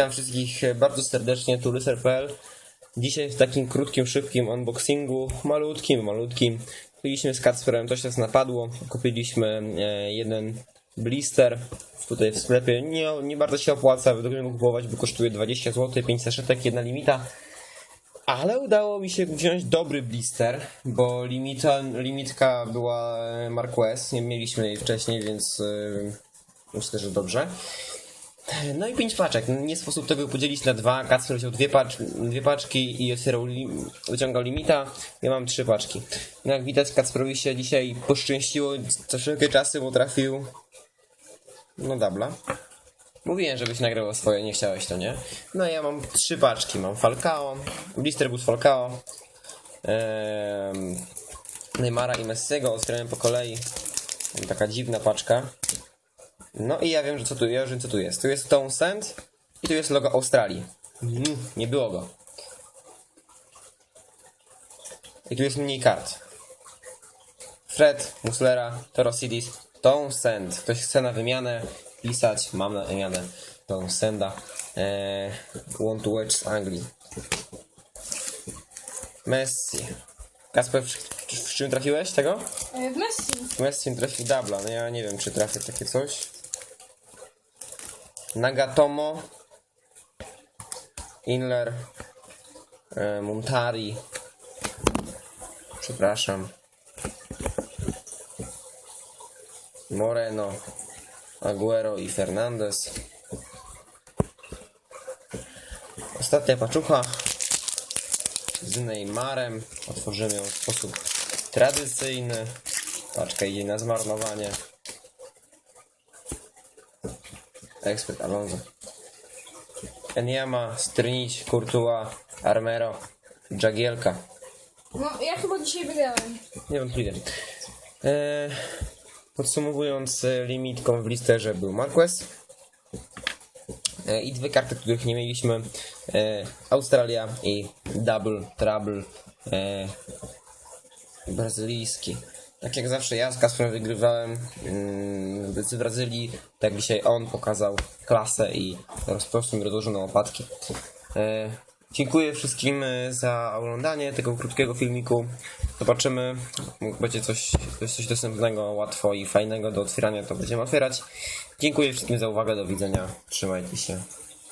Witam wszystkich bardzo serdecznie, tu Lyser.pl. Dzisiaj w takim krótkim, szybkim unboxingu, malutkim, malutkim, kupiliśmy z Kacperem, coś nas napadło, kupiliśmy e, jeden blister tutaj w sklepie, nie, nie bardzo się opłaca, według mnie go kupować, bo kosztuje 20 zł, 5 saszetek, jedna limita. Ale udało mi się wziąć dobry blister, bo limita, limitka była e, Mark West, nie mieliśmy jej wcześniej, więc e, myślę, że dobrze. No i pięć paczek. Nie sposób tego podzielić na dwa. Kacper wziął dwie, pacz dwie paczki i otwierał lim wyciągał limita. Ja mam trzy paczki. No jak widać Kacperowi się dzisiaj poszczęściło. Co wszelkie czasy mu trafił no dabla. Mówiłem, żebyś nagrało swoje, nie chciałeś to, nie? No ja mam trzy paczki. Mam Falcao, blister bus Falcao, Neymara i Messiego. Otwierałem po kolei. Taka dziwna paczka. No i ja wiem, że co tu, ja wiem, co tu jest. Tu jest Townsend i tu jest logo Australii. Mm, nie było go. I tu jest mniej kart. Fred, Muslera, Torosidis, Townsend. Ktoś chce na wymianę pisać, mam na wymianę Townsenda. Eee, want to watch z Anglii. Messi. Kasper, w, w, w czym trafiłeś tego? E, W Messi. Messi trafił dubla, no ja nie wiem czy trafię takie coś. Nagatomo. Inler. E, Montari. Przepraszam. Moreno. Aguero i Fernandez. Ostatnia paczucha z Neymarem. Otworzymy ją w sposób tradycyjny. Paczka idzie na zmarnowanie. Ekspert Alonso. Enyama, Strnić, Courtois, Armero, Jagielka. No, ja chyba dzisiaj wygrałem. Niewątpliwie. Eee, podsumowując, e, limitką w listerze był Marquez. E, I dwie karty, których nie mieliśmy. E, Australia i Double Trouble e, brazylijski. Tak jak zawsze ja z Kasprem wygrywałem mm, z Brazylii, tak dzisiaj on pokazał klasę i rozprościł mi rozłożoną opadki. E, dziękuję wszystkim e, za oglądanie tego krótkiego filmiku. Zobaczymy, będzie coś, coś dostępnego, łatwo i fajnego do otwierania, to będziemy otwierać. Dziękuję wszystkim za uwagę, do widzenia, trzymajcie się.